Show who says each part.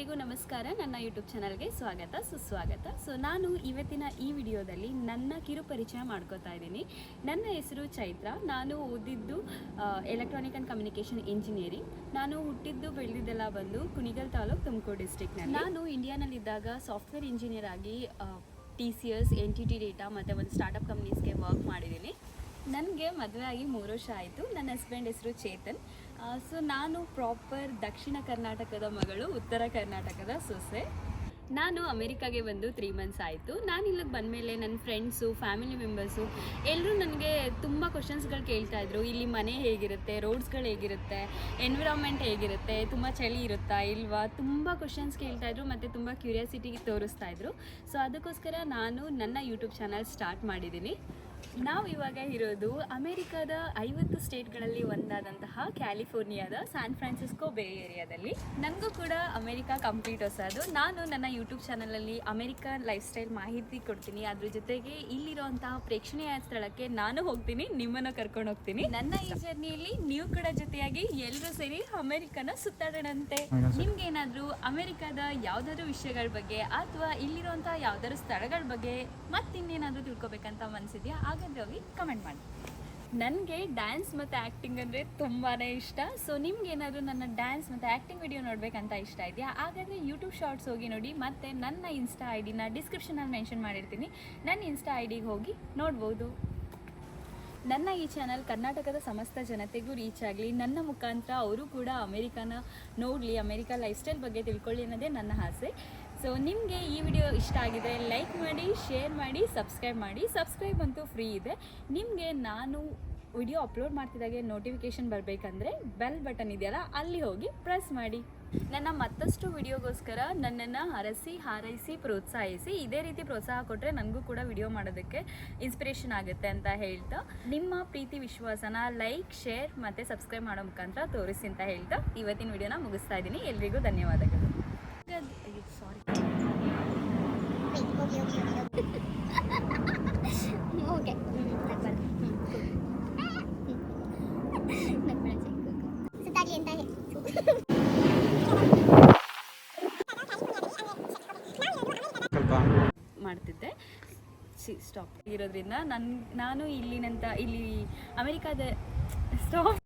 Speaker 1: YouTube ಚಾನಲ್ಗೆ ಸ್ವಾಗತ, ಸುಸ್ವಾಗತ. ಸೊ ನಾನು ಇವತ್ತಿನ ಈ ವಿಡಿಯೋದಲ್ಲಿ ನನ್ನ ಕಿರು ಪರಿಚಯ ಮಾಡ್ಕೋತಾ ಇದ್ದೀನಿ. ನನ್ನ ಹೆಸರು ಚೈತ್ರ. ನಾನು ಓದಿದ್ದು ಎಲೆಕ್ಟ್ರಾನಿಕ್ ಆ್ಯಂಡ್ ಕಮ್ಯುನಿಕೇಷನ್ ಇಂಜಿನಿಯರಿಂಗ್ ನಾನು ಹುಟ್ಟಿದ್ದು, ಬೆಳೆದಿದ್ದೆಲ್ಲ ಬಂದು ಕುಣಿಗಲ್ ತಾಲೂಕು ತುಮಕೂರು ಡಿಸ್ಟಿಕ್ನಲ್ಲಿ ನಾನು ಇಂಡಿಯಾನಲ್ಲಿದ್ದಾಗ ಸಾಫ್ಟ್ವೇರ್ ಇಂಜಿನಿಯರ್ ಆಗಿ T C S N T T data ಮತ್ತು ಒಂದು ಸ್ಟಾರ್ಟಪ್ ಕಂಪ್ನೀಸ್ಗೆ ವರ್ಕ್ ಮಾಡಿದ್ದೀನಿ. ನನಗೆ ಮದುವೆ ಆಗಿ ಮೂರು ವರ್ಷ ಆಯಿತು. ನನ್ನ ಹಸ್ಬೆಂಡ್ ಹೆಸರು ಚೇತನ್. ಸೊ ನಾನು ಪ್ರಾಪರ್ ದಕ್ಷಿಣ ಕರ್ನಾಟಕದ ಮಗಳು, ಉತ್ತರ ಕರ್ನಾಟಕದ ಸೊಸೆ. ನಾನು ಅಮೆರಿಕಾಗೆ ಬಂದು ತ್ರೀ ಮಂತ್ಸ್ ಆಯಿತು. ನಾನು ಇಲ್ಲಿಗೆ ಬಂದಮೇಲೆ ನನ್ನ ಫ್ರೆಂಡ್ಸು ಫ್ಯಾಮಿಲಿ ಮೆಂಬರ್ಸು ಎಲ್ಲರೂ ನನಗೆ ತುಂಬ ಕ್ವಶನ್ಸ್ಗಳು ಕೇಳ್ತಾ ಇದ್ರು. ಇಲ್ಲಿ ಮನೆ ಹೇಗಿರುತ್ತೆ ರೋಡ್ಸ್ಗಳು ಹೇಗಿರುತ್ತೆ ಎನ್ವಿರಾನ್ಮೆಂಟ್ ಹೇಗಿರುತ್ತೆ, ತುಂಬ ಚಳಿ ಇರುತ್ತಾ ಇಲ್ವಾ? ತುಂಬ ಕ್ವಶನ್ಸ್ ಕೇಳ್ತಾ ಇದ್ರು ಮತ್ತು ತುಂಬ ಕ್ಯೂರಿಯಾಸಿಟಿ ತೋರಿಸ್ತಾ ಇದ್ರು. ಸೊ ಅದಕ್ಕೋಸ್ಕರ ನಾನು ನನ್ನ ಯೂಟ್ಯೂಬ್ ಚಾನಲ್ ಸ್ಟಾರ್ಟ್ ಮಾಡಿದ್ದೀನಿ. ನಾವು ಇವಾಗ ಇರೋದು ಅಮೆರಿಕದ ಐವತ್ತು ಸ್ಟೇಟ್ಗಳಲ್ಲಿ ಒಂದಾದಂತಹ ಕ್ಯಾಲಿಫೋರ್ನಿಯಾದ ಸ್ಯಾನ್ ಫ್ರಾನ್ಸಿಸ್ಕೋ ಬೇ ಏರಿಯಾದಲ್ಲಿ. ನನಗೂ ಕೂಡ ಅಮೆರಿಕ ಕಂಪ್ಲೀಟ್ ಹೊಸದು ನಾನು ನನ್ನ ಯೂಟ್ಯೂಬ್ ಚಾನಲಲ್ಲಿ ಅಮೆರಿಕನ್ ಲೈಫ್ ಸ್ಟೈಲ್ ಮಾಹಿತಿ ಕೊಡ್ತೀನಿ. ಅದ್ರ ಜೊತೆಗೆ ಇಲ್ಲಿರುವಂತಹ ಪ್ರೇಕ್ಷಣೀಯ ಸ್ಥಳಕ್ಕೆ ನಾನು ಹೋಗ್ತೀನಿ. ನಿಮ್ಮನ್ನು ಕರ್ಕೊಂಡು ಹೋಗ್ತೀನಿ. ನನ್ನ ಈ ಜರ್ನಿಯಲ್ಲಿ ನೀವು ಕೂಡ ಜೊತೆಯಾಗಿ ಎಲ್ಲರೂ ಸೇರಿ ಅಮೆರಿಕನ ಸುತ್ತಾಡೋಣಂತೆ. ನಿಮ್ಗೆ ಏನಾದರೂ ಅಮೆರಿಕದ ಯಾವ್ದಾದ್ರು ವಿಷಯಗಳ ಬಗ್ಗೆ ಅಥವಾ ಇಲ್ಲಿರುವಂತಹ ಯಾವ್ದಾದ್ರು ಸ್ಥಳಗಳ ಬಗ್ಗೆ ಮತ್ತಿನ್ನೇನಾದ್ರೂ ತಿಳ್ಕೊಬೇಕಂತ ಮನ್ಸಿದ್ಯಾ? ಹಾಗಾದ್ರೆ ಹೋಗಿ ಕಮೆಂಟ್ ಮಾಡಿ. ನನಗೆ ಡ್ಯಾನ್ಸ್ ಮತ್ತು ಆ್ಯಕ್ಟಿಂಗ್ ಅಂದರೆ ತುಂಬಾ ಇಷ್ಟ. ಸೊ ನಿಮ್ಗೇನಾದರೂ ನನ್ನ ಡ್ಯಾನ್ಸ್ ಮತ್ತು ಆ್ಯಕ್ಟಿಂಗ್ ವಿಡಿಯೋ ನೋಡಬೇಕಂತ ಇಷ್ಟ ಇದೆಯಾ? ಹಾಗಾದರೆ ಯೂಟ್ಯೂಬ್ ಶಾರ್ಟ್ಸ್ ಹೋಗಿ ನೋಡಿ, ಮತ್ತು ನನ್ನ ಇನ್ಸ್ಟಾ ಐ ಡಿನ ಡಿಸ್ಕ್ರಿಪ್ಷನಲ್ಲಿ ಮೆನ್ಷನ್ ಮಾಡಿರ್ತೀನಿ. ನನ್ನ ಇನ್ಸ್ಟಾ ಐ ಡಿಗೆ ಹೋಗಿ ನೋಡ್ಬೋದು. ನನ್ನ ಈ ಚಾನಲ್ ಕರ್ನಾಟಕದ ಸಮಸ್ತ ಜನತೆಗೂ ರೀಚ್ ಆಗಲಿ. ನನ್ನ ಮುಖಾಂತರ ಅವರು ಕೂಡ ಅಮೇರಿಕಾನ ನೋಡಲಿ, ಅಮೇರಿಕಾ ಲೈಫ್ ಸ್ಟೈಲ್ ಬಗ್ಗೆ ತಿಳ್ಕೊಳ್ಳಿ ಅನ್ನೋದೇ ನನ್ನ ಆಸೆ. ಸೊ ನಿಮಗೆ ಈ ವಿಡಿಯೋ ಇಷ್ಟ ಆಗಿದೆ ಲೈಕ್ ಮಾಡಿ ಶೇರ್ ಮಾಡಿ ಸಬ್ಸ್ಕ್ರೈಬ್ ಮಾಡಿ. ಸಬ್ಸ್ಕ್ರೈಬ್ ಅಂತೂ ಫ್ರೀ ಇದೆ. ನಿಮಗೆ ನಾನು ವಿಡಿಯೋ ಅಪ್ಲೋಡ್ ಮಾಡ್ತಿದ್ದಾಗೆ ನೋಟಿಫಿಕೇಶನ್ ಬರಬೇಕಂದ್ರೆ ಬೆಲ್ ಬಟನ್ ಇದೆಯಲ್ಲ, ಅಲ್ಲಿ ಹೋಗಿ ಪ್ರೆಸ್ ಮಾಡಿ. ನನ್ನ ಮತ್ತಷ್ಟು ವಿಡಿಯೋಗೋಸ್ಕರ ನನ್ನನ್ನು ಹರಸಿ, ಹಾರೈಸಿ, ಪ್ರೋತ್ಸಾಹಿಸಿ, ಇದೇ ರೀತಿ ಪ್ರೋತ್ಸಾಹ ಕೊಟ್ಟರೆ ನನಗೂ ಕೂಡ ವಿಡಿಯೋ ಮಾಡೋದಕ್ಕೆ ಇನ್ಸ್ಪಿರೇಷನ್ ಆಗುತ್ತೆ ಅಂತ ಹೇಳ್ತಾ, ನಿಮ್ಮ ಪ್ರೀತಿ ವಿಶ್ವಾಸನ ಲೈಕ್ ಶೇರ್ ಮತ್ತು ಸಬ್ಸ್ಕ್ರೈಬ್ ಮಾಡೋ ಮುಖಾಂತರ ತೋರಿಸಿ ಅಂತ ಹೇಳ್ತಾ, ಇವತ್ತಿನ ವಿಡಿಯೋನ ಮುಗಿಸ್ತಾ ಇದ್ದೀನಿ. ಎಲ್ರಿಗೂ ಧನ್ಯವಾದಗಳು ಸಾರಿ
Speaker 2: ಓಕೆ
Speaker 1: ಮಾಡ್ತಿದ್ದೆ ಸ್ಟಾಪ್ ಇರೋದ್ರಿಂದ ನನ್ ನಾನು ಇಲ್ಲಿನಂತ ಇಲ್ಲಿ ಅಮೆರಿಕಾದ ಸ್ಟಾಪ್